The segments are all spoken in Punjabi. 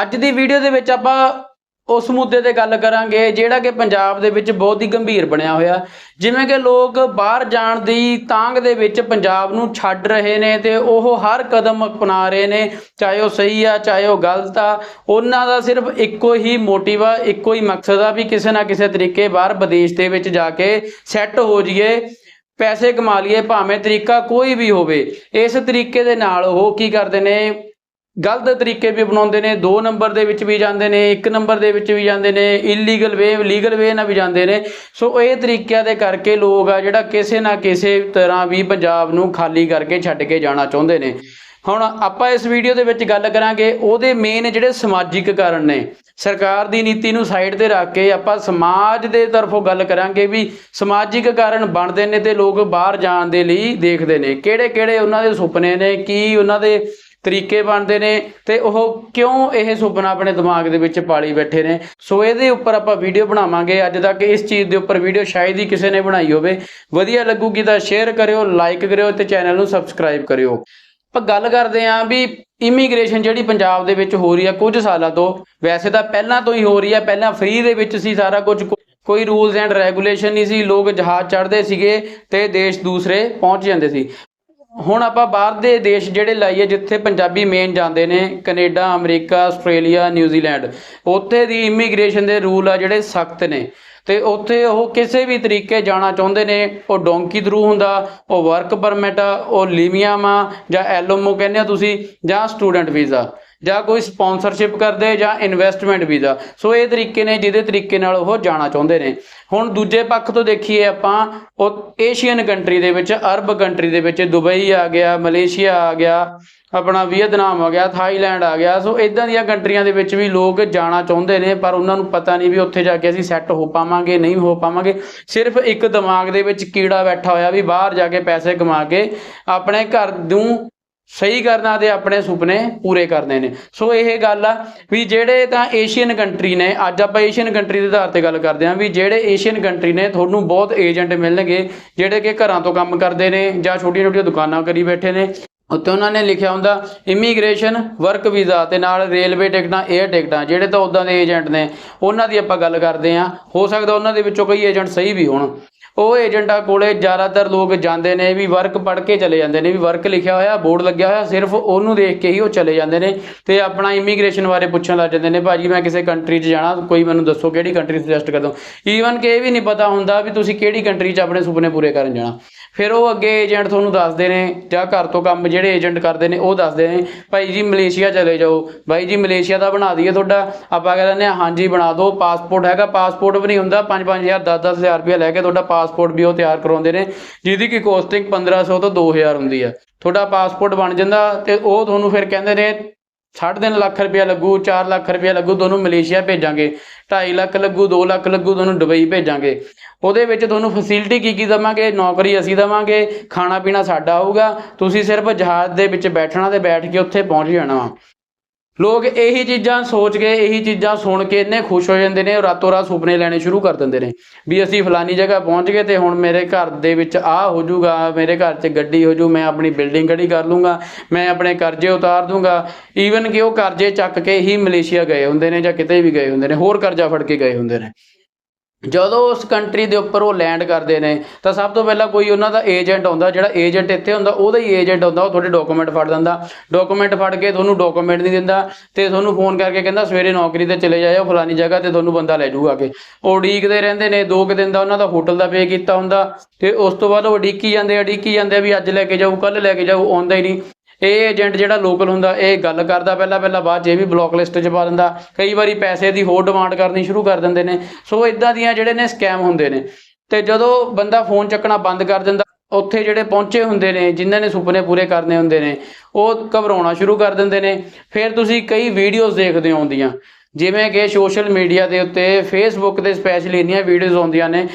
ਅੱਜ ਦੀ ਵੀਡੀਓ ਦੇ ਵਿੱਚ ਆਪਾਂ ਉਸ ਮੁੱਦੇ ਤੇ ਗੱਲ ਕਰਾਂਗੇ, ਜਿਹੜਾ ਕਿ ਪੰਜਾਬ ਦੇ ਵਿੱਚ ਬਹੁਤ ਹੀ ਗੰਭੀਰ ਬਣਿਆ ਹੋਇਆ। ਜਿਵੇਂ ਕਿ ਲੋਕ ਬਾਹਰ ਜਾਣ ਦੀ ਤਾਂਗ ਦੇ ਵਿੱਚ ਪੰਜਾਬ ਨੂੰ ਛੱਡ ਰਹੇ ਨੇ ਤੇ ਉਹ ਹਰ ਕਦਮ ਅਪਣਾ ਰਹੇ ਨੇ, ਚਾਹੇ ਉਹ ਸਹੀ ਆ, ਚਾਹੇ ਉਹ ਗਲਤ ਆ। ਉਹਨਾਂ ਦਾ ਸਿਰਫ ਇੱਕੋ ਹੀ ਮੋਟਿਵ ਆ, ਇੱਕੋ ਹੀ ਮਕਸਦ ਆ ਵੀ ਕਿਸੇ ਨਾ ਕਿਸੇ ਤਰੀਕੇ ਬਾਹਰ ਵਿਦੇਸ਼ ਦੇ ਵਿੱਚ ਜਾ ਕੇ ਸੈੱਟ ਹੋ ਜਾਈਏ, ਪੈਸੇ ਕਮਾ ਲਈਏ, ਭਾਵੇਂ ਤਰੀਕਾ ਕੋਈ ਵੀ ਹੋਵੇ। ਇਸ ਤਰੀਕੇ ਦੇ ਨਾਲ ਉਹ ਕੀ ਕਰਦੇ ਨੇ ਗਲਤ ਤਰੀਕੇ ਵੀ ਅਪਣਾਉਂਦੇ ਨੇ 2 ਨੰਬਰ ਦੇ ਵਿੱਚ ਵੀ ਜਾਂਦੇ ਨੇ 1 ਨੰਬਰ ਦੇ ਵਿੱਚ ਵੀ ਜਾਂਦੇ ਨੇ ਇਲੀਗਲ ਵੇ ਲੀਗਲ ਵੇ ਨਾਲ ਵੀ ਜਾਂਦੇ ਨੇ। ਸੋ ਇਹ ਤਰੀਕਿਆਂ ਦੇ ਕਰਕੇ ਲੋਕ ਆ ਜਿਹੜਾ ਕਿਸੇ ਨਾ ਕਿਸੇ ਤਰ੍ਹਾਂ ਵੀ ਪੰਜਾਬ ਨੂੰ ਖਾਲੀ ਕਰਕੇ ਛੱਡ ਕੇ ਜਾਣਾ ਚਾਹੁੰਦੇ ਨੇ। ਹੁਣ ਆਪਾਂ ਇਸ ਵੀਡੀਓ ਦੇ ਵਿੱਚ ਗੱਲ ਕਰਾਂਗੇ, ਉਹਦੇ ਮੇਨ ਜਿਹੜੇ ਸਮਾਜਿਕ ਕਾਰਨ ਨੇ। ਸਰਕਾਰ ਦੀ ਨੀਤੀ ਨੂੰ ਸਾਈਡ ਤੇ ਰੱਖ ਕੇ ਆਪਾਂ ਸਮਾਜ ਦੇ ਤਰਫੋਂ ਗੱਲ ਕਰਾਂਗੇ ਵੀ ਸਮਾਜਿਕ ਕਾਰਨ ਬਣਦੇ ਨੇ ਤੇ ਲੋਕ ਬਾਹਰ ਜਾਣ ਦੇ ਲਈ ਦੇਖਦੇ ਨੇ। ਕਿਹੜੇ ਕਿਹੜੇ ਉਹਨਾਂ ਦੇ ਸੁਪਨੇ ਨੇ, ਕੀ ਉਹਨਾਂ ਦੇ ਤਰੀਕੇ ਬਣਦੇ ਨੇ ਤੇ ਉਹ ਕਿਉਂ ਇਹ ਸੁਪਨਾ ਆਪਣੇ ਦਿਮਾਗ ਦੇ ਵਿੱਚ ਪਾਲੀ ਬੈਠੇ ਨੇ? ਸੋ ਇਹਦੇ ਉੱਪਰ ਆਪਾਂ ਵੀਡੀਓ ਬਣਾਵਾਂਗੇ। ਅੱਜ ਤੱਕ ਇਸ ਚੀਜ਼ ਦੇ ਉੱਪਰ ਵੀਡੀਓ ਸ਼ਾਇਦ ਹੀ ਕਿਸੇ ਨੇ ਬਣਾਈ ਹੋਵੇ। ਵਧੀਆ ਲੱਗੂਗੀ ਤਾਂ ਸ਼ੇਅਰ ਕਰਿਓ ਲਾਈਕ ਕਰਿਓ ਤੇ ਚੈਨਲ ਨੂੰ ਸਬਸਕ੍ਰਾਈਬ ਕਰਿਓ। ਆਪਾਂ ਗੱਲ ਕਰਦੇ ਆਂ ਵੀ ਇਮੀਗ੍ਰੇਸ਼ਨ ਜਿਹੜੀ ਪੰਜਾਬ ਦੇ ਵਿੱਚ ਹੋ ਰਹੀ ਆ ਕੁਝ ਸਾਲਾਂ ਤੋਂ, ਵੈਸੇ ਤਾਂ ਪਹਿਲਾਂ ਤੋਂ ਹੀ ਹੋ ਰਹੀ ਆ, ਪਹਿਲਾਂ ਫ੍ਰੀ ਦੇ ਵਿੱਚ ਸੀ ਸਾਰਾ ਕੁਝ। ਕੋਈ ਰੂਲਸ ਐਂਡ ਰੈਗੂਲੇਸ਼ਨ ਨਹੀਂ ਸੀ, ਲੋਕ ਜਹਾਜ਼ ਚੜ੍ਹਦੇ ਸੀਗੇ ਤੇ ਦੇਸ਼ ਦੂਸਰੇ ਪਹੁੰਚ ਜਾਂਦੇ ਸੀ। ਹੁਣ ਆਪਾਂ ਬਾਹਰ ਦੇ ਦੇਸ਼ ਜਿਹੜੇ ਲਾਈਏ, ਜਿੱਥੇ ਪੰਜਾਬੀ ਮੇਨ ਜਾਂਦੇ ਨੇ, ਕੈਨੇਡਾ, ਅਮਰੀਕਾ, ਆਸਟ੍ਰੇਲੀਆ ਨਿਊਜ਼ੀਲੈਂਡ ਉੱਥੇ ਦੀ ਇਮੀਗ੍ਰੇਸ਼ਨ ਦੇ ਰੂਲ ਆ ਜਿਹੜੇ ਸਖਤ ਨੇ। ਤੇ ਉੱਥੇ ਉਹ ਕਿਸੇ ਵੀ ਤਰੀਕੇ ਜਾਣਾ ਚਾਹੁੰਦੇ ਨੇ, ਉਹ ਡੋਂਕੀ ਥਰੂ ਹੁੰਦਾ, ਉਹ ਵਰਕ ਪਰਮਿਟ ਆ, ਉਹ ਲੀਵੀਆਮ ਆ ਜਾਂ ਐਲਓਮੋ ਕਹਿੰਦੇ ਆ ਤੁਸੀਂ, ਜਾਂ ਸਟੂਡੈਂਟ ਵੀਜ਼ਾ ਜਾਂ ਕੋਈ ਸਪਾਂਸਰਸ਼ਿਪ ਕਰਦੇ ਜਾਂ ਇਨਵੈਸਟਮੈਂਟ ਵੀਜ਼ਾ ਸੋ ਇਹ ਤਰੀਕੇ ਨੇ ਜਿਹਦੇ ਤਰੀਕੇ ਨਾਲ ਉਹ ਜਾਣਾ ਚਾਹੁੰਦੇ ਨੇ। ਹੁਣ ਦੂਜੇ ਪੱਖ ਤੋਂ ਦੇਖੀਏ ਆਪਾਂ, ਉਹ ਏਸ਼ੀਅਨ ਕੰਟਰੀ ਦੇ ਵਿੱਚ ਅਰਬ ਕੰਟਰੀ ਦੇ ਵਿੱਚ ਦੁਬਈ ਆ ਗਿਆ, ਮਲੇਸ਼ੀਆ ਆ ਗਿਆ, ਆਪਣਾ ਵੀਅਤਨਾਮ ਆ ਗਿਆ, ਥਾਈਲੈਂਡ ਆ ਗਿਆ। ਸੋ ਇਦਾਂ ਦੀਆਂ ਕੰਟਰੀਆਂ ਦੇ ਵਿੱਚ ਵੀ ਲੋਕ ਜਾਣਾ ਚਾਹੁੰਦੇ ਨੇ, ਪਰ ਉਹਨਾਂ ਨੂੰ ਪਤਾ ਨਹੀਂ ਵੀ ਉੱਥੇ ਜਾ ਕੇ ਅਸੀਂ ਸੈੱਟ ਹੋ ਪਾਵਾਂਗੇ, ਨਹੀਂ ਹੋ ਪਾਵਾਂਗੇ। ਸਿਰਫ ਇੱਕ ਦਿਮਾਗ ਦੇ ਵਿੱਚ ਕੀੜਾ ਬੈਠਾ ਹੋਇਆ ਵੀ ਬਾਹਰ ਜਾ ਕੇ ਪੈਸੇ ਕਮਾ ਕੇ ਆਪਣੇ ਘਰ ਨੂੰ ਸਹੀ ਕਰਨਾ ਤੇ ਆਪਣੇ ਸੁਪਨੇ ਪੂਰੇ ਕਰਨੇ ਨੇ। ਸੋ ਇਹ ਗੱਲ ਆ ਵੀ ਜਿਹੜੇ ਤਾਂ ਏਸ਼ੀਅਨ ਕੰਟਰੀ ਨੇ, ਅੱਜ ਆਪਾਂ ਏਸ਼ੀਅਨ ਕੰਟਰੀ ਦੇ ਆਧਾਰ ਤੇ ਗੱਲ ਕਰਦੇ ਹਾਂ ਵੀ ਜਿਹੜੇ ਏਸ਼ੀਅਨ ਕੰਟਰੀ ਨੇ, ਤੁਹਾਨੂੰ ਬਹੁਤ ਏਜੰਟ ਮਿਲਣਗੇ, ਜਿਹੜੇ ਕਿ ਘਰਾਂ ਤੋਂ ਕੰਮ ਕਰਦੇ ਨੇ ਜਾਂ ਛੋਟੀਆਂ ਛੋਟੀਆਂ ਦੁਕਾਨਾਂ ਕਰੀ ਬੈਠੇ ਨੇ। ਉੱਤੇ ਉਹਨਾਂ ਨੇ ਲਿਖਿਆ ਹੁੰਦਾ ਇਮੀਗ੍ਰੇਸ਼ਨ ਵਰਕ ਵੀਜ਼ਾ ਤੇ ਨਾਲ ਰੇਲਵੇ ਟਿਕਟਾਂ 에ਅਰ ਟਿਕਟਾਂ, ਜਿਹੜੇ ਤਾਂ ਉਦਾਂ ਦੇ ਏਜੰਟ ਨੇ, ਉਹਨਾਂ ਦੀ ਆਪਾਂ ਗੱਲ ਕਰਦੇ ਹਾਂ। ਹੋ ਸਕਦਾ ਉਹਨਾਂ ਦੇ ਵਿੱਚੋਂ ਕਈ ਏਜੰਟ ਸਹੀ ਵੀ ਹੋਣ। ਉਹ ਏਜੰਟਾਂ ਕੋਲੇ ਜ਼ਿਆਦਾਤਰ ਲੋਕ ਜਾਂਦੇ ਨੇ, ਵੀ ਵਰਕ ਪੜ੍ਹ ਕੇ ਚਲੇ ਜਾਂਦੇ ਨੇ, ਵੀ ਵਰਕ ਲਿਖਿਆ ਹੋਇਆ, ਬੋਰਡ ਲੱਗਿਆ ਹੋਇਆ, ਸਿਰਫ ਉਹਨੂੰ ਦੇਖ ਕੇ ਹੀ ਉਹ ਚਲੇ ਜਾਂਦੇ ਨੇ ਤੇ ਆਪਣਾ ਇਮੀਗ੍ਰੇਸ਼ਨ ਬਾਰੇ ਪੁੱਛਣ ਲੱਗ ਜਾਂਦੇ ਨੇ, ਭਾਜੀ, ਮੈਂ ਕਿਸੇ ਕੰਟਰੀ 'ਚ ਜਾਣਾ, ਕੋਈ ਮੈਨੂੰ ਦੱਸੋ ਕਿਹੜੀ ਕੰਟਰੀ ਸੁਜੈਸਟ ਕਰ ਦੋ ਈਵਨ ਕਿ ਇਹ ਵੀ ਨਹੀਂ ਪਤਾ ਹੁੰਦਾ ਵੀ ਤੁਸੀਂ ਕਿਹੜੀ ਕੰਟਰੀ 'ਚ ਆਪਣੇ ਸੁਪਨੇ ਪੂਰੇ ਕਰਨ ਜਾਣਾ। ਫਿਰ ਉਹ ਅੱਗੇ ਏਜੰਟ ਤੁਹਾਨੂੰ ਦੱਸਦੇ ਨੇ, ਜਾਂ ਘਰ ਤੋਂ ਕੰਮ ਜਿਹੜੇ ਏਜੰਟ ਕਰਦੇ ਨੇ, ਉਹ ਦੱਸਦੇ ਨੇ, ਭਾਈ ਜੀ ਮਲੇਸ਼ੀਆ ਚਲੇ ਜਾਓ ਭਾਈ ਜੀ ਮਲੇਸ਼ੀਆ ਦਾ ਬਣਾ ਦਈਏ ਤੁਹਾਡਾ, ਆਪਾਂ ਕਹਿੰਦੇ ਨੇ ਹਾਂਜੀ ਬਣਾ ਦਿਓ ਪਾਸਪੋਰਟ ਹੈਗਾ ਪਾਸਪੋਰਟ ਵੀ ਨਹੀਂ ਹੁੰਦਾ 5-5000 10-10000 ਰੁਪਏ ਲੈ ਕੇ ਤੁਹਾਡਾ ਪਾਸਪੋਰਟ ਵੀ ਉਹ ਤਿਆਰ ਕਰਾਉਂਦੇ ਨੇ, ਜਿਹਦੀ ਕਿ ਕੋਸਟਿੰਗ 1500 ਤੋਂ 2000 ਹੁੰਦੀ ਆ। ਤੁਹਾਡਾ ਪਾਸਪੋਰਟ ਬਣ ਜਾਂਦਾ ਤੇ ਉਹ ਤੁਹਾਨੂੰ ਫਿਰ ਕਹਿੰਦੇ ਨੇ 3.5 ਲੱਖ ਰੁਪਇਆ ਲੱਗੂ 4 ਲੱਖ ਰੁਪਇਆ ਲੱਗੂ ਤੁਹਾਨੂੰ ਮਲੇਸ਼ੀਆ ਭੇਜਾਂਗੇ। 2.5 ਲੱਖ ਲੱਗੂ 2 ਲੱਖ ਲੱਗੂ ਤੁਹਾਨੂੰ ਦੁਬਈ ਭੇਜਾਂਗੇ। ਉਹਦੇ ਵਿੱਚ ਤੁਹਾਨੂੰ ਫੈਸਿਲਿਟੀ ਕੀ ਕੀ ਦਵਾਂਗੇ? ਨੌਕਰੀ ਅਸੀਂ ਦਵਾਂਗੇ ਖਾਣਾ ਪੀਣਾ ਸਾਡਾ ਆਊਗਾ ਤੁਸੀਂ ਸਿਰਫ ਜਹਾਜ਼ ਦੇ ਵਿੱਚ ਬੈਠਣਾ ਤੇ ਬੈਠ ਕੇ ਉੱਥੇ ਪਹੁੰਚ ਜਾਣਾ। ਵਾ ਲੋਕ ਇਹੀ ਚੀਜ਼ਾਂ ਸੋਚ ਕੇ, ਇਹੀ ਚੀਜ਼ਾਂ ਸੁਣ ਕੇ ਇੰਨੇ ਖੁਸ਼ ਹੋ ਜਾਂਦੇ ਨੇ ਰਾਤੋਂ ਰਾਤ ਸੁਪਨੇ ਲੈਣੇ ਸ਼ੁਰੂ ਕਰ ਦਿੰਦੇ ਨੇ ਵੀ ਅਸੀਂ ਫਲਾਨੀ ਜਗ੍ਹਾ ਪਹੁੰਚ ਗਏ ਤੇ ਹੁਣ ਮੇਰੇ ਘਰ ਦੇ ਵਿੱਚ ਆਹ ਹੋ ਜਾਊਗਾ, ਮੇਰੇ ਘਰ 'ਚ ਗੱਡੀ ਹੋ ਜੂ ਮੈਂ ਆਪਣੀ ਬਿਲਡਿੰਗ ਖੜੀ ਕਰ ਲੂੰਗਾ, ਮੈਂ ਆਪਣੇ ਕਰਜ਼ੇ ਉਤਾਰ ਦੂੰਗਾ। ਈਵਨ ਕਿ ਉਹ ਕਰਜ਼ੇ ਚੱਕ ਕੇ ਹੀ ਮਲੇਸ਼ੀਆ ਗਏ ਹੁੰਦੇ ਨੇ ਜਾਂ ਕਿਤੇ ਵੀ ਗਏ ਹੁੰਦੇ ਨੇ, ਹੋਰ ਕਰਜ਼ਾ ਫੜ ਕੇ ਗਏ ਹੁੰਦੇ ਨੇ। ਜਦੋਂ ਉਸ ਕੰਟਰੀ ਦੇ ਉੱਪਰ ਉਹ ਲੈਂਡ ਕਰਦੇ ਨੇ, ਤਾਂ ਸਭ ਤੋਂ ਪਹਿਲਾਂ ਕੋਈ ਉਹਨਾਂ ਦਾ ਏਜੰਟ ਆਉਂਦਾ, ਜਿਹੜਾ ਏਜੰਟ ਇੱਥੇ ਹੁੰਦਾ, ਉਹਦਾ ਹੀ ਏਜੰਟ ਹੁੰਦਾ ਉਹ ਤੁਹਾਡੇ ਡਾਕੂਮੈਂਟ ਫੜ ਦਿੰਦਾ। ਡਾਕੂਮੈਂਟ ਫੜ ਕੇ ਤੁਹਾਨੂੰ ਡਾਕੂਮੈਂਟ ਨਹੀਂ ਦਿੰਦਾ ਤੇ ਤੁਹਾਨੂੰ ਫੋਨ ਕਰਕੇ ਕਹਿੰਦਾ, ਸਵੇਰੇ ਨੌਕਰੀ ਤੇ ਚਲੇ ਜਾਇਓ, ਫਲਾਨੀ ਜਗ੍ਹਾ ਤੇ ਤੁਹਾਨੂੰ ਬੰਦਾ ਲੈ ਜਾਊਗਾ ਕੇ ਉਹ ਉਡੀਕਦੇ ਰਹਿੰਦੇ ਨੇ, ਦੋ ਕੁ ਦਿਨ ਦਾ ਉਹਨਾਂ ਦਾ ਹੋਟਲ ਦਾ ਪੇ ਕੀਤਾ ਹੁੰਦਾ ਤੇ ਉਸ ਤੋਂ ਬਾਅਦ ਉਹ ਉਡੀਕੀ ਜਾਂਦੇ ਉਡੀਕੀ ਜਾਂਦੇ ਆ ਵੀ ਅੱਜ ਲੈ ਕੇ ਜਾਊ ਕੱਲ ਲੈ ਕੇ ਜਾਊ, ਆਉਂਦਾ ਹੀ ਨਹੀਂ। ਇਹ ਏਜੰਟ ਜਿਹੜਾ ਲੋਕਲ ਹੁੰਦਾ, ਇਹ ਗੱਲ ਕਰਦਾ ਪਹਿਲਾਂ ਪਹਿਲਾਂ, ਬਾਅਦ 'ਚ ਇਹ ਵੀ ਬਲੌਕ ਲਿਸਟ 'ਚ ਪਾ ਦਿੰਦਾ। ਕਈ ਵਾਰੀ ਪੈਸੇ ਦੀ ਹੋਰ ਡਿਮਾਂਡ ਕਰਨੀ ਸ਼ੁਰੂ ਕਰ ਦਿੰਦੇ ਨੇ। ਸੋ ਇਦਾਂ ਦੀਆਂ ਜਿਹੜੇ ਨੇ ਸਕੈਮ ਹੁੰਦੇ ਨੇ। ਤੇ ਜਦੋਂ ਬੰਦਾ ਫੋਨ ਚੱਕਣਾ ਬੰਦ ਕਰ ਦਿੰਦਾ, ਉੱਥੇ ਜਿਹੜੇ ਪਹੁੰਚੇ ਹੁੰਦੇ ਨੇ, ਜਿਨ੍ਹਾਂ ਨੇ ਸੁਪਨੇ ਪੂਰੇ ਕਰਨੇ ਹੁੰਦੇ ਨੇ, ਉਹ ਘਬਰਾਉਣਾ ਸ਼ੁਰੂ ਕਰ ਦਿੰਦੇ ਨੇ। ਫਿਰ ਤੁਸੀਂ ਕਈ ਵੀਡੀਓਜ਼ ਦੇਖਦੇ ਹੋ ਆਉਂਦੀਆਂ। ਜਿਵੇਂ ਕਿ ਸੋਸ਼ਲ ਮੀਡੀਆ ਦੇ ਉੱਤੇ ਫੇਸਬੁੱਕ ਤੇ ਸਪੈਸ਼ਲੀ ਇੰਨੀਆਂ ਵੀਡੀਓਜ਼ ਆਉਂਦੀਆਂ ਨੇ।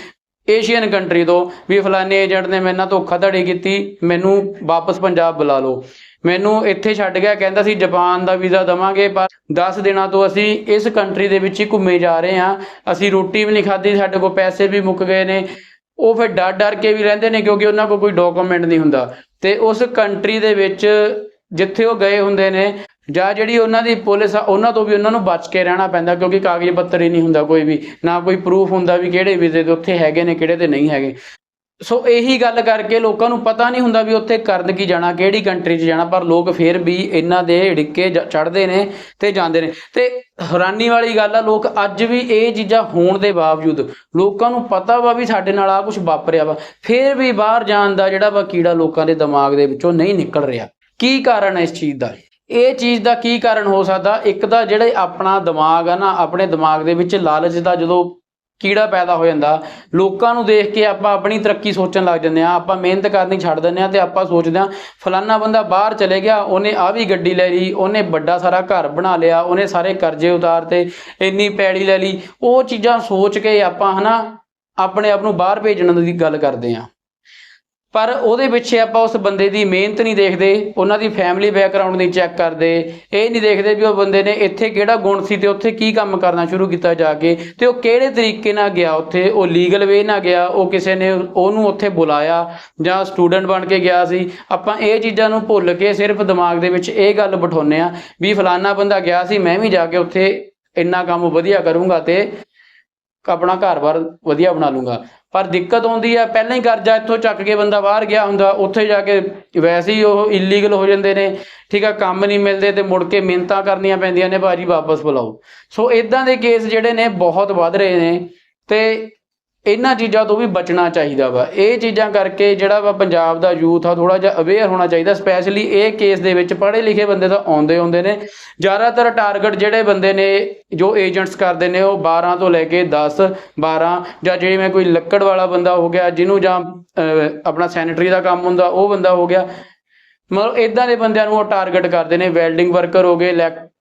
ਏਸ਼ੀਅਨ ਕੰਟਰੀ ਤੋਂ ਵੀ ਫਲਾਨੇ ਏਜੰਟ ਨੇ ਮੇਰੇ ਨਾਲ ਧੋਖਾਧੜੀ ਕੀਤੀ, ਮੈਨੂੰ ਵਾਪਸ ਪੰਜਾਬ ਬੁਲਾ ਲਓ। ਮੈਨੂੰ ਇੱਥੇ ਛੱਡ ਗਿਆ, ਕਹਿੰਦਾ ਸੀ ਜਾਪਾਨ ਦਾ ਵੀਜ਼ਾ ਦਵਾਂਗੇ, ਪਰ 10 ਦਿਨਾਂ ਤੋਂ ਅਸੀਂ ਇਸ ਕੰਟਰੀ ਦੇ ਵਿੱਚ ਹੀ ਘੁੰਮੇ ਜਾ ਰਹੇ ਹਾਂ। ਅਸੀਂ ਰੋਟੀ ਵੀ ਨਹੀਂ ਖਾਧੀ, ਸਾਡੇ ਕੋਲ ਪੈਸੇ ਵੀ ਮੁੱਕ ਗਏ ਨੇ। ਉਹ ਫਿਰ ਡਰ ਡਰ ਕੇ ਵੀ ਰਹਿੰਦੇ ਨੇ, ਕਿਉਂਕਿ ਉਹਨਾਂ ਕੋਲ ਕੋਈ ਡਾਕੂਮੈਂਟ ਨਹੀਂ ਹੁੰਦਾ। ਤੇ ਉਸ ਕੰਟਰੀ ਦੇ ਵਿੱਚ ਜਿੱਥੇ ਉਹ ਗਏ ਹੁੰਦੇ ਨੇ, ਜਾਂ ਜਿਹੜੀ ਉਹਨਾਂ ਦੀ ਪੁਲਿਸ ਆ, ਉਹਨਾਂ ਤੋਂ ਵੀ ਉਹਨਾਂ ਨੂੰ ਬਚ ਕੇ ਰਹਿਣਾ ਪੈਂਦਾ, ਕਿਉਂਕਿ ਕਾਗਜ਼ ਪੱਤਰ ਹੀ ਨਹੀਂ ਹੁੰਦਾ ਕੋਈ ਵੀ। ਨਾ ਕੋਈ ਪ੍ਰੂਫ ਹੁੰਦਾ ਵੀ ਕਿਹੜੇ ਵੀਜ਼ੇ ਤੇ ਉੱਥੇ ਹੈਗੇ ਨੇ, ਕਿਹੜੇ ਤੇ ਨਹੀਂ ਹੈਗੇ। ਸੋ ਇਹੀ ਗੱਲ ਕਰਕੇ ਲੋਕਾਂ ਨੂੰ ਪਤਾ ਨਹੀਂ ਹੁੰਦਾ ਵੀ ਉੱਥੇ ਕਰਨ ਕੀ ਜਾਣਾ, ਕਿਹੜੀ ਕੰਟਰੀ 'ਚ ਜਾਣਾ, ਪਰ ਲੋਕ ਫੇਰ ਵੀ ਇਹਨਾਂ ਦੇ ਢਿੱਕੇ ਚੜਦੇ ਨੇ ਤੇ ਜਾਂਦੇ ਨੇ। ਤੇ ਹੈਰਾਨੀ ਵਾਲੀ ਗੱਲ ਆ, ਲੋਕ ਅੱਜ ਵੀ ਇਹ ਚੀਜ਼ਾਂ ਹੋਣ ਦੇ ਬਾਵਜੂਦ ਲੋਕਾਂ ਨੂੰ ਪਤਾ ਵਾ ਵੀ ਸਾਡੇ ਨਾਲ ਆ ਕੁਝ ਵਾਪਰਿਆ ਵਾ, ਫੇਰ ਵੀ ਬਾਹਰ ਜਾਣ ਦਾ ਜਿਹੜਾ ਵਾ ਕੀੜਾ ਲੋਕਾਂ ਦੇ ਦਿਮਾਗ ਦੇ ਵਿੱਚੋਂ ਨਹੀਂ ਨਿਕਲ ਰਿਹਾ। ਕੀ ਕਾਰਨ ਹੈ ਇਸ ਚੀਜ਼ ਦਾ? ਇਹ ਚੀਜ਼ ਦਾ ਕੀ ਕਾਰਨ ਹੋ ਸਕਦਾ? ਇੱਕ ਤਾਂ ਜਿਹੜੇ ਆਪਣਾ ਦਿਮਾਗ ਆ ਨਾ, ਆਪਣੇ ਦਿਮਾਗ ਦੇ ਵਿੱਚ ਲਾਲਚ ਦਾ ਜਦੋਂ ਕੀੜਾ ਪੈਦਾ ਹੋ ਜਾਂਦਾ। ਲੋਕਾਂ ਨੂੰ ਦੇਖ ਕੇ ਆਪਾਂ ਆਪਣੀ ਤਰੱਕੀ ਸੋਚਣ ਲੱਗ ਜਾਂਦੇ ਆ ਆਪਾਂ ਮਿਹਨਤ ਕਰਨੀ ਛੱਡ ਦਿੰਦੇ ਆ ਤੇ ਆਪਾਂ ਸੋਚਦੇ ਆ ਫਲਾਨਾ ਬੰਦਾ ਬਾਹਰ ਚਲੇ ਗਿਆ, ਉਹਨੇ ਆ ਵੀ ਗੱਡੀ ਲੈ ਲਈ, ਉਹਨੇ ਵੱਡਾ ਸਾਰਾ ਘਰ ਬਣਾ ਲਿਆ, ਉਹਨੇ ਸਾਰੇ ਕਰਜ਼ੇ ਉਤਾਰਤੇ ਇੰਨੀ ਪੈੜੀ ਲੈ ਲਈ। ਉਹ ਚੀਜ਼ਾਂ ਸੋਚ ਕੇ ਆਪਾਂ ਹਨਾ ਆਪਣੇ ਆਪ ਨੂੰ ਬਾਹਰ ਭੇਜਣ ਦੀ ਗੱਲ ਕਰਦੇ ਆ ਪਰ ਉਹਦੇ ਪਿੱਛੇ ਆਪਾਂ ਉਸ ਬੰਦੇ ਦੀ ਮਿਹਨਤ ਨਹੀਂ ਦੇਖਦੇ, ਉਹਨਾਂ ਦੀ ਫੈਮਿਲੀ ਬੈਕਗ੍ਰਾਉਂਡ ਨਹੀਂ ਚੈੱਕ ਕਰਦੇ, ਇਹ ਨਹੀਂ ਦੇਖਦੇ ਵੀ ਉਹ ਬੰਦੇ ਨੇ ਇੱਥੇ ਕਿਹੜਾ ਗੁਣ ਸੀ ਤੇ ਉੱਥੇ ਕੀ ਕੰਮ ਕਰਨਾ ਸ਼ੁਰੂ ਕੀਤਾ ਜਾ ਕੇ ਤੇ ਉਹ ਕਿਹੜੇ ਤਰੀਕੇ ਨਾਲ ਗਿਆ ਉੱਥੇ, ਉਹ ਲੀਗਲ ਵੇ ਨਾਲ ਗਿਆ, ਉਹ ਕਿਸੇ ਨੇ ਉਹਨੂੰ ਉੱਥੇ ਬੁਲਾਇਆ ਜਾਂ ਸਟੂਡੈਂਟ ਬਣ ਕੇ ਗਿਆ ਸੀ। ਆਪਾਂ ਇਹ ਚੀਜ਼ਾਂ ਨੂੰ ਭੁੱਲ ਕੇ ਸਿਰਫ ਦਿਮਾਗ ਦੇ ਵਿੱਚ ਇਹ ਗੱਲ ਬਿਠਾਉਂਦੇ ਆ ਵੀ ਫਲਾਨਾ ਬੰਦਾ ਗਿਆ ਸੀ, ਮੈਂ ਵੀ ਜਾ ਕੇ ਉੱਥੇ ਇੰਨਾ ਕੰਮ ਵਧੀਆ ਕਰੂੰਗਾ ਤੇ ਆਪਣਾ ਘਰ-ਬਾਰ ਵਧੀਆ ਬਣਾ ਲੂੰਗਾ। ਪਰ ਦਿੱਕਤ ਆਉਂਦੀ ਹੈ ਪਹਿਲਾਂ ਹੀ ਕਰਜ਼ਾ ਇੱਥੋਂ ਚੱਕ ਕੇ ਬੰਦਾ ਬਾਹਰ ਗਿਆ ਹੁੰਦਾ, ਉੱਥੇ ਜਾ ਕੇ ਵੈਸੇ ਹੀ ਉਹ ਇਲੀਗਲ ਹੋ ਜਾਂਦੇ ਨੇ। ਠੀਕ ਆ, ਕੰਮ ਨਹੀਂ ਮਿਲਦੇ ਤੇ ਮੁੜ ਕੇ ਮਿਹਨਤਾਂ ਕਰਨੀਆਂ ਪੈਂਦੀਆਂ ਨੇ, ਭਾਜੀ ਵਾਪਸ ਬੁਲਾਓ। ਸੋ ਇਦਾਂ ਦੇ ਕੇਸ ਜਿਹੜੇ ਨੇ ਬਹੁਤ ਵੱਧ ਰਹੇ ਨੇ ਤੇ ਇਹਨਾਂ ਚੀਜ਼ਾਂ ਤੋਂ ਵੀ ਬਚਣਾ ਚਾਹੀਦਾ ਵਾ। ਇਹ ਚੀਜ਼ਾਂ ਕਰਕੇ ਜਿਹੜਾ ਵਾ ਪੰਜਾਬ ਦਾ ਯੂਥ ਆ ਥੋੜਾ ਜਿਹਾ ਅਵੇਅਰ ਹੋਣਾ ਚਾਹੀਦਾ ਸਪੈਸ਼ਲੀ ਇਹ ਕੇਸ ਦੇ ਵਿੱਚ ਪੜ੍ਹੇ ਲਿਖੇ ਬੰਦੇ ਤਾਂ ਆਉਂਦੇ ਆਉਂਦੇ ਨੇ। ਜ਼ਿਆਦਾਤਰ ਟਾਰਗੇਟ ਜਿਹੜੇ ਬੰਦੇ ਨੇ, ਜੋ ਏਜੰਟਸ ਕਰਦੇ ਨੇ, ਉਹ 12 ਤੋਂ ਲੈ ਕੇ 10 12 ਜਾਂ ਜਿਵੇਂ ਕੋਈ ਲੱਕੜ ਵਾਲਾ ਬੰਦਾ ਹੋ ਗਿਆ, ਜਿਹਨੂੰ ਜਾਂ ਆਪਣਾ ਸੈਨੇਟਰੀ ਦਾ ਕੰਮ ਹੁੰਦਾ, ਉਹ ਬੰਦਾ ਹੋ ਗਿਆ। ਮਤਲਬ ਇਦਾਂ ਦੇ ਬੰਦਿਆਂ ਨੂੰ ਉਹ ਟਾਰਗੇਟ ਕਰਦੇ ਨੇ। ਵੈਲਡਿੰਗ ਵਰਕਰ ਹੋ ਗਏ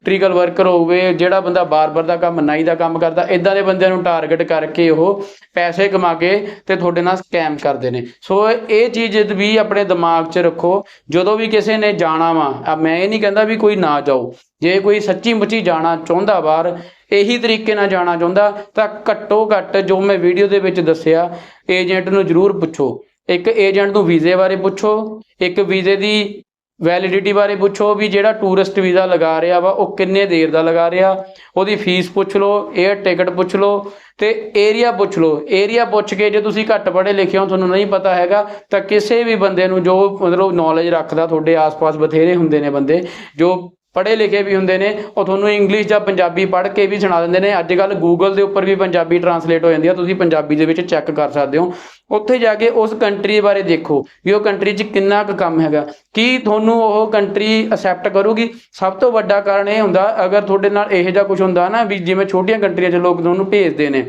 ਇਲੈਕਟ੍ਰੀਕਲ ਵਰਕਰ ਹੋ ਜਿਹੜਾ ਬੰਦਾ ਬਾਰਬਰ ਦਾ ਕੰਮ, ਨਾਈ ਦਾ ਕੰਮ ਕਰਦਾ ਇਦਾਂ ਦੇ ਬੰਦਿਆਂ ਨੂੰ ਟਾਰਗੇਟ ਕਰਕੇ ਉਹ ਪੈਸੇ ਕਮਾ ਕੇ ਤੇ ਤੁਹਾਡੇ ਨਾਲ ਸਕੈਮ ਕਰਦੇ ਨੇ। ਸੋ ਇਹ ਚੀਜ਼ ਵੀ ਆਪਣੇ ਦਿਮਾਗ 'ਚ ਰੱਖੋ, ਜਦੋਂ ਵੀ ਕਿਸੇ ਨੇ ਜਾਣਾ ਵਾ ਮੈਂ ਇਹ ਨਹੀਂ ਕਹਿੰਦਾ ਵੀ ਕੋਈ ਨਾ ਜਾਓ। ਜੇ ਕੋਈ ਸੱਚੀ ਮੁੱਚੀ ਜਾਣਾ ਚਾਹੁੰਦਾ ਬਾਹਰ, ਇਹੀ ਤਰੀਕੇ ਨਾਲ ਜਾਣਾ ਚਾਹੁੰਦਾ, ਤਾਂ ਘੱਟੋ ਘੱਟ ਜੋ ਮੈਂ ਵੀਡੀਓ ਦੇ ਵਿੱਚ ਦੱਸਿਆ ਏਜੰਟ ਨੂੰ ਜ਼ਰੂਰ ਪੁੱਛੋ। ਇੱਕ ਏਜੰਟ ਨੂੰ ਵੀਜ਼ੇ ਬਾਰੇ ਪੁੱਛੋ, ਇੱਕ ਵੀਜ਼ੇ ਦੀ ਵੈਲਿਡਿਟੀ ਬਾਰੇ ਪੁੱਛੋ ਵੀ ਜਿਹੜਾ ਟੂਰਿਸਟ ਵੀਜ਼ਾ ਲਗਾ ਰਿਹਾ ਵਾ, ਉਹ ਕਿੰਨੇ ਦੇਰ ਦਾ ਲਗਾ ਰਿਹਾ? ਉਹਦੀ ਫੀਸ ਪੁੱਛ ਲਓ 에ਅਰ ਟਿਕਟ ਪੁੱਛ ਲਓ ਤੇ ਏਰੀਆ ਪੁੱਛ ਲਓ। ਏਰੀਆ ਪੁੱਛ ਕੇ ਜੇ ਤੁਸੀਂ ਘੱਟ ਪੜ੍ਹੇ ਲਿਖੇ ਹੋ, ਤੁਹਾਨੂੰ ਨਹੀਂ ਪਤਾ ਹੈਗਾ, ਤਾਂ ਕਿਸੇ ਵੀ ਬੰਦੇ ਨੂੰ ਜੋ ਮਤਲਬ ਨੌਲੇਜ ਰੱਖਦਾ, ਤੁਹਾਡੇ ਆਸ-ਪਾਸ ਬਥੇਰੇ ਹੁੰਦੇ ਨੇ ਬੰਦੇ, ਜੋ ਪੜ੍ਹੇ ਲਿਖੇ ਵੀ ਹੁੰਦੇ ਨੇ, ਉਹ ਤੁਹਾਨੂੰ ਇੰਗਲਿਸ਼ ਜਾਂ ਪੰਜਾਬੀ ਪੜ੍ਹ ਕੇ ਵੀ ਸੁਣਾ ਦਿੰਦੇ ਨੇ। ਅੱਜ ਕੱਲ ਗੂਗਲ ਦੇ ਉੱਪਰ ਵੀ ਪੰਜਾਬੀ ਟਰਾਂਸਲੇਟ ਹੋ ਜਾਂਦੀ ਆ, ਤੁਸੀਂ ਪੰਜਾਬੀ ਦੇ ਵਿੱਚ ਚੈੱਕ ਕਰ ਸਕਦੇ ਹੋ। ਉੱਥੇ ਜਾ ਕੇ ਉਸ ਕੰਟਰੀ ਬਾਰੇ ਦੇਖੋ ਵੀ ਉਹ ਕੰਟਰੀ 'ਚ ਕਿੰਨਾ ਕੁ ਕੰਮ ਹੈਗਾ। ਕੀ ਤੁਹਾਨੂੰ ਉਹ ਕੰਟਰੀ ਅਸੈਪਟ ਕਰੂਗੀ? ਸਭ ਤੋਂ ਵੱਡਾ ਕਾਰਨ ਇਹ ਹੁੰਦਾ, ਅਗਰ ਤੁਹਾਡੇ ਨਾਲ ਇਹੋ ਜਿਹਾ ਕੁਝ ਹੁੰਦਾ ਨਾ ਵੀ ਜਿਵੇਂ ਛੋਟੀਆਂ ਕੰਟਰੀਆਂ 'ਚ ਲੋਕ ਤੁਹਾਨੂੰ ਭੇਜਦੇ ਨੇ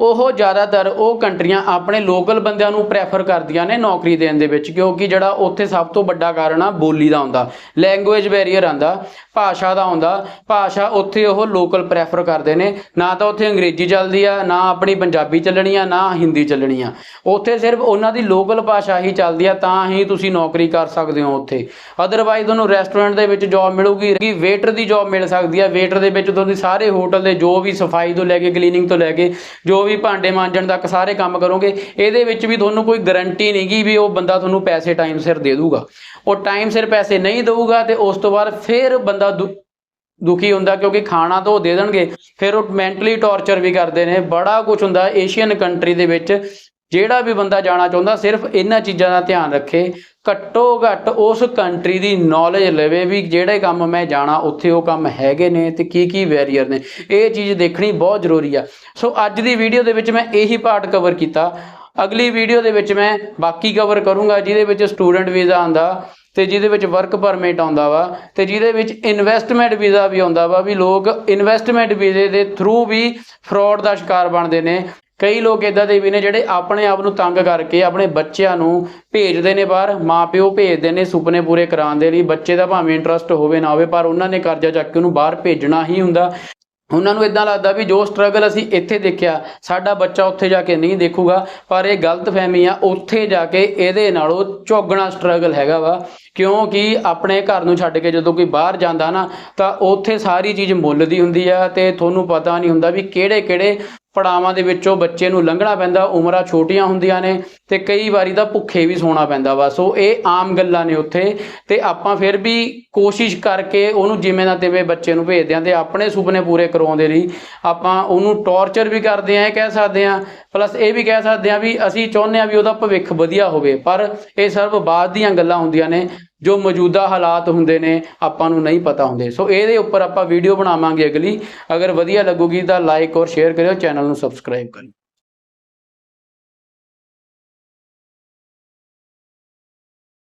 ਉਹ ਜ਼ਿਆਦਾਤਰ ਉਹ ਕੰਟਰੀਆਂ ਆਪਣੇ ਲੋਕਲ ਬੰਦਿਆਂ ਨੂੰ ਪ੍ਰੈਫਰ ਕਰਦੀਆਂ ਨੇ ਨੌਕਰੀ ਦੇਣ ਦੇ ਵਿੱਚ, ਕਿਉਂਕਿ ਜਿਹੜਾ ਉੱਥੇ ਸਭ ਤੋਂ ਵੱਡਾ ਕਾਰਨ ਆ ਬੋਲੀ ਦਾ ਹੁੰਦਾ ਲੈਂਗੁਏਜ ਬੈਰੀਅਰ ਆਂਦਾ। ਭਾਸ਼ਾ ਦਾ ਆਉਂਦਾ ਭਾਸ਼ਾ ਉੱਥੇ ਉਹ ਲੋਕਲ ਪ੍ਰੈਫਰ ਕਰਦੇ ਨੇ। ਨਾ ਤਾਂ ਉੱਥੇ ਅੰਗਰੇਜ਼ੀ ਚੱਲਦੀ ਆ, ਨਾ ਆਪਣੀ ਪੰਜਾਬੀ ਚੱਲਣੀ ਆ, ਨਾ ਹਿੰਦੀ ਚੱਲਣੀ ਆ। ਉੱਥੇ ਸਿਰਫ ਉਹਨਾਂ ਦੀ ਲੋਕਲ ਭਾਸ਼ਾ ਹੀ ਚੱਲਦੀ ਆ, ਤਾਂ ਹੀ ਤੁਸੀਂ ਨੌਕਰੀ ਕਰ ਸਕਦੇ ਹੋ ਉੱਥੇ। ਅਦਰਵਾਈਜ਼ ਤੁਹਾਨੂੰ ਰੈਸਟੋਰੈਂਟ ਦੇ ਵਿੱਚ ਜੌਬ ਮਿਲੂਗੀ, ਕਿ ਵੇਟਰ ਦੀ ਜੌਬ ਮਿਲ ਸਕਦੀ ਆ। ਵੇਟਰ ਦੇ ਵਿੱਚ ਤੁਹਾਨੂੰ ਸਾਰੇ ਹੋਟਲ ਦੇ ਜੋ ਵੀ ਸਫ਼ਾਈ ਤੋਂ ਲੈ ਕੇ ਕਲੀਨਿੰਗ ਤੋਂ ਲੈ ਕੇ, ਜੋ ਵੀ ਭਾਂਡੇ ਮਾਂਜਣ ਤੱਕ ਸਾਰੇ ਕੰਮ ਕਰੋਗੇ, ਇਹਦੇ ਵਿੱਚ ਵੀ ਤੁਹਾਨੂੰ ਕੋਈ ਗਾਰੰਟੀ ਨਹੀਂਗੀ ਵੀ ਉਹ ਬੰਦਾ ਤੁਹਾਨੂੰ ਪੈਸੇ ਟਾਈਮ ਸਿਰ ਦੇ ਦੂਗਾ। ਉਹ ਟਾਈਮ ਸਿਰ ਪੈਸੇ ਨਹੀਂ ਦੇਊਗਾ ਤੇ ਉਸ ਤੋਂ ਬਾਅਦ ਫਿਰ ਬੰਦਾ ਦੁਖੀ ਹੁੰਦਾ ਕਿਉਂਕਿ ਖਾਣਾ ਤਾਂ ਉਹ ਦੇ ਦੇਣਗੇ। ਫਿਰ ਉਹ ਮੈਂਟਲੀ ਟੌਰਚਰ ਵੀ ਕਰਦੇ ਨੇ। ਬੜਾ ਕੁਝ ਹੁੰਦਾ ਏਸ਼ੀਅਨ ਕੰਟਰੀ ਦੇ ਵਿੱਚ। ਜਿਹੜਾ ਵੀ ਬੰਦਾ ਜਾਣਾ ਚਾਹੁੰਦਾ, ਸਿਰਫ ਇਹਨਾਂ ਚੀਜ਼ਾਂ ਦਾ ਧਿਆਨ ਰੱਖੇ। ਘੱਟੋ ਘੱਟ ਉਸ ਕੰਟਰੀ ਦੀ ਨੌਲੇਜ ਲਵੇ ਵੀ ਜਿਹੜੇ ਕੰਮ ਮੈਂ ਜਾਣਾ, ਉੱਥੇ ਉਹ ਕੰਮ ਹੈਗੇ ਨੇ ਤੇ ਕੀ ਕੀ ਵੈਰੀਅਰ ਨੇ। ਇਹ ਚੀਜ਼ ਦੇਖਣੀ ਬਹੁਤ ਜ਼ਰੂਰੀ ਆ। ਸੋ ਅੱਜ ਦੀ ਵੀਡੀਓ ਦੇ ਵਿੱਚ ਮੈਂ ਇਹੀ ਪਾਰਟ ਕਵਰ ਕੀਤਾ। ਅਗਲੀ ਵੀਡੀਓ ਦੇ ਵਿੱਚ ਮੈਂ ਬਾਕੀ ਕਵਰ ਕਰੂੰਗਾ, ਜਿਹਦੇ ਵਿੱਚ ਸਟੂਡੈਂਟ ਵੀਜ਼ਾ ਆਂਦਾ ਤੇ ਜਿਹਦੇ ਵਿੱਚ ਵਰਕ ਪਰਮਿਟ ਆਉਂਦਾ ਵਾ, ਤੇ ਜਿਹਦੇ ਵਿੱਚ ਇਨਵੈਸਟਮੈਂਟ ਵੀਜ਼ਾ ਵੀ ਆਉਂਦਾ ਵਾ, ਵੀ ਲੋਕ ਇਨਵੈਸਟਮੈਂਟ ਵੀਜ਼ੇ ਦੇ ਥਰੂ ਵੀ ਫਰਾਡ ਦਾ ਸ਼ਿਕਾਰ ਬਣਦੇ ਨੇ। ਕਈ ਲੋਕ ਇਦਾਂ ਦੇ ਵੀ ਨੇ ਜਿਹੜੇ ਆਪਣੇ ਆਪ ਨੂੰ ਤੰਗ ਕਰਕੇ ਆਪਣੇ ਬੱਚਿਆਂ ਨੂੰ ਭੇਜਦੇ ਨੇ ਬਾਹਰ, ਮਾਪਿਓ ਭੇਜਦੇ ਨੇ, ਸੁਪਨੇ ਪੂਰੇ ਕਰਾਉਣ ਦੇ ਲਈ ਬੱਚੇ ਦਾ ਭਾਵੇਂ ਇੰਟਰਸਟ ਹੋਵੇ ਨਾ ਹੋਵੇ, ਪਰ ਉਹਨਾਂ ਨੇ ਕਰਜ਼ਾ ਚੱਕ ਕੇ ਉਹਨੂੰ ਬਾਹਰ ਭੇਜਣਾ ਹੀ ਹੁੰਦਾ। ਉਹਨਾਂ ਨੂੰ ਇਦਾਂ ਲੱਗਦਾ ਵੀ ਜੋ ਸਟਰਗਲ ਅਸੀਂ ਇੱਥੇ ਦੇਖਿਆ, ਸਾਡਾ ਬੱਚਾ ਉੱਥੇ ਜਾ ਕੇ ਨਹੀਂ ਦੇਖੂਗਾ, ਪਰ ਇਹ ਗਲਤਫਹਿਮੀ ਆ, ਉੱਥੇ ਜਾ ਕੇ ਇਹਦੇ ਨਾਲੋਂ ਚੌਗਣਾ ਸਟਰਗਲ ਹੈਗਾ ਵਾ। ਕਿਉਂਕਿ ਆਪਣੇ ਘਰ ਨੂੰ ਛੱਡ ਕੇ ਜਦੋਂ ਕੋਈ ਬਾਹਰ ਜਾਂਦਾ ਨਾ, ਤਾਂ ਉੱਥੇ ਸਾਰੀ ਚੀਜ਼ ਮੁੱਲ ਦੀ ਹੁੰਦੀ ਆ ਤੇ ਤੁਹਾਨੂੰ ਪਤਾ ਨਹੀਂ ਹੁੰਦਾ ਵੀ ਕਿਹੜੇ ਕਿਹੜੇ ਪੜਾਵਾਂ ਦੇ ਵਿੱਚੋਂ ਬੱਚੇ ਨੂੰ ਲੰਘਣਾ ਪੈਂਦਾ, ਉਮਰਾਂ ਛੋਟੀਆਂ ਹੁੰਦੀਆਂ ਨੇ ਤੇ ਕਈ ਵਾਰੀ ਤਾਂ ਭੁੱਖੇ ਵੀ ਸੌਣਾ ਪੈਂਦਾ ਵਾ। ਸੋ ਇਹ ਆਮ ਗੱਲਾਂ ਨੇ ਉੱਥੇ ਤੇ ਆਪਾਂ ਫਿਰ ਵੀ ਕੋਸ਼ਿਸ਼ ਕਰਕੇ ਉਹਨੂੰ ਜਿਵੇਂ ਦਾ ਤਿਵੇਂ ਬੱਚੇ ਨੂੰ ਭੇਜਦੇ ਆਂ ਤੇ ਆਪਣੇ ਸੁਪਨੇ ਪੂਰੇ ਕਰਾਉਣ ਦੇ ਲਈ ਆਪਾਂ ਉਹਨੂੰ ਟੌਰਚਰ ਵੀ ਕਰਦੇ ਆਂ, ਇਹ ਕਹਿ ਸਕਦੇ ਆਂ, ਪਲੱਸ ਇਹ ਵੀ ਕਹਿ ਸਕਦੇ ਆਂ ਵੀ ਅਸੀਂ ਚਾਹੁੰਦੇ ਆਂ ਵੀ ਉਹਦਾ ਭਵਿੱਖ ਵਧੀਆ ਹੋਵੇ, ਪਰ ਇਹ ਸਰਬ ਬਾਅਦ ਦੀਆਂ ਗੱਲਾਂ ਹੁੰਦੀਆਂ ਨੇ। ਜੋ ਮੌਜੂਦਾ ਹਾਲਾਤ ਹੁੰਦੇ ਨੇ, ਆਪਾਂ ਨੂੰ ਨਹੀਂ ਪਤਾ ਹੁੰਦੇ। ਸੋ ਇਹਦੇ ਉੱਪਰ ਆਪਾਂ ਵੀਡੀਓ ਬਣਾਵਾਂਗੇ ਅਗਲੀ। ਅਗਰ ਵਧੀਆ ਲੱਗੂਗੀ ਤਾਂ ਲਾਈਕ ਔਰ ਸ਼ੇਅਰ ਕਰਿਓ ਚੈਨਲ ਨੂੰ ਸਬਸਕ੍ਰਾਈਬ ਕਰਿਓ।